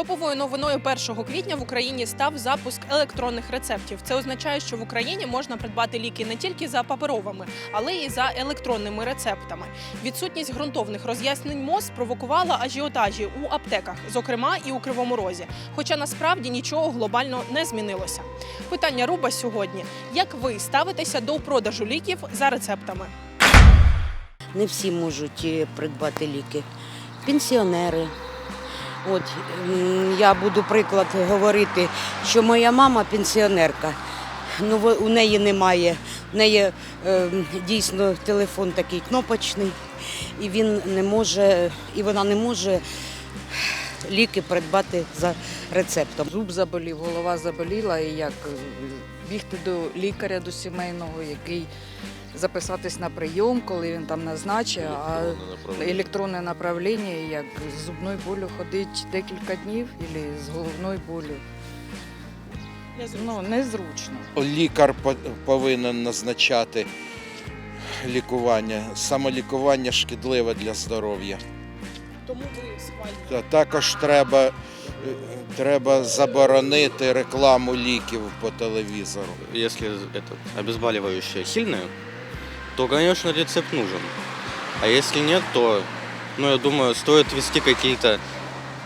Топовою новиною 1 квітня в Україні став запуск електронних рецептів. Це означає, що в Україні можна придбати ліки не тільки за паперовими, але й за електронними рецептами. Відсутність ґрунтовних роз'яснень МОЗ спровокувала ажіотажі у аптеках, зокрема і у Кривому Розі. Хоча насправді нічого глобально не змінилося. Питання Руба сьогодні: як ви ставитеся до продажу ліків за рецептами? Не всі можуть е, придбати ліки. Пенсіонери. От я буду приклад говорити, що моя мама пенсіонерка. Ну, у неї немає. У неї е, дійсно телефон такий кнопочний, і він не може, і вона не може ліки придбати за рецептом. Зуб заболів, голова заболіла, і як бігти до лікаря, до сімейного, який записатись на прийом, коли він там назначить, а електронне направлення, як з зубною болю ходить декілька днів, або з головною болю. Ну, незручно. Лікар по- повинен назначати лікування. Самолікування шкідливе для здоров'я Тому ви схвалюєте. Та Також треба, е, треба заборонити рекламу ліків по телевізору. Если это обезболивающее сильное, то, конечно, рецепт нужен. А если нет, то, ну, я думаю, стоит ввести какие-то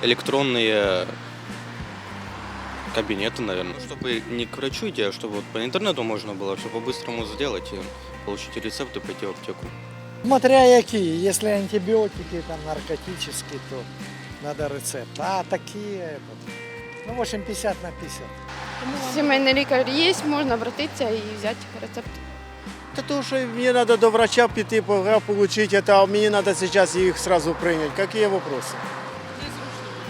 электронные кабинеты, наверное, чтобы не к врачу идти, а чтобы вот по интернету можно было все по-быстрому сделать и получить рецепт и пойти в аптеку. Смотря какие. Если антибиотики там наркотические, то надо рецепт. А такие, этот, ну, в общем, 50 на 50. Сімейний лікар є, можна обратитися і взяти рецепт. Та то, що мені треба до врача піти, отримати, а мені треба зараз їх одразу прийняти. Які вопроси?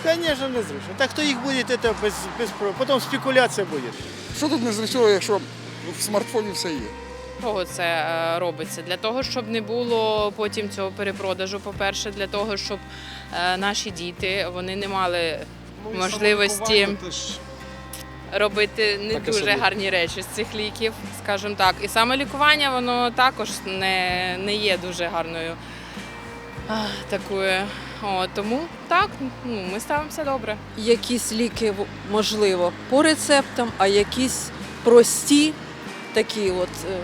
Звісно, незручно. Так хто їх буде, це без, без про- Потім спекуляція буде. Що тут незручного, якщо в смартфоні все є? Чого це е, робиться? Для того, щоб не було потім цього перепродажу. По-перше, для того, щоб е, наші діти вони не мали можливості робити не дуже гарні речі з цих ліків, скажімо так. І саме лікування воно також не, не є дуже гарною такою. О, тому так, ну, ми ставимося добре. якісь ліки можливо по рецептам, а якісь прості, такі от е,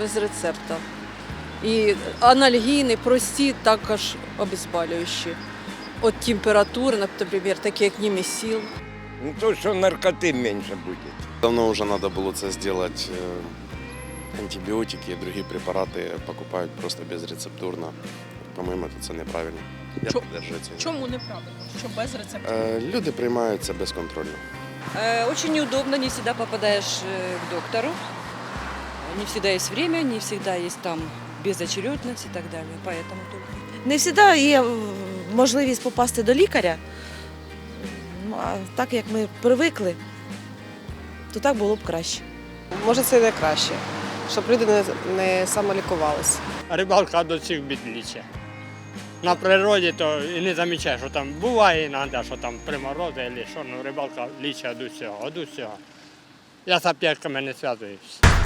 без рецепта. І анальгійні, прості, також обезболюючі. От температури, наприклад, такі як німесіл. Ну то, що наркоти менше буде. Давно уже надо было это сделать. Антибиотики и другие препараты покупают просто безрецептурно. По-моему, це неправильно. Я Чо- придерживаюсь цього. Чому неправильно? Що без рецептів? Е, Люди приймаються безконтрольно. Э, Очень неудобно, не всегда попадаешь э, к доктору. Не всегда есть время, не всегда есть там безочередность и так далее. Поэтому только. Не завжди є можливість попасти до лікаря. Ну, а так як ми привикли, то так було б краще. Може, це не краще, щоб люди не, не самолікувалися. Рибалка до цих бід лічить. На природі то і не замічаєш, що там буває іноді, що там приморози або що, ну рибалка лічить від усього, від усього. Я з аптеками не зв'язуюсь.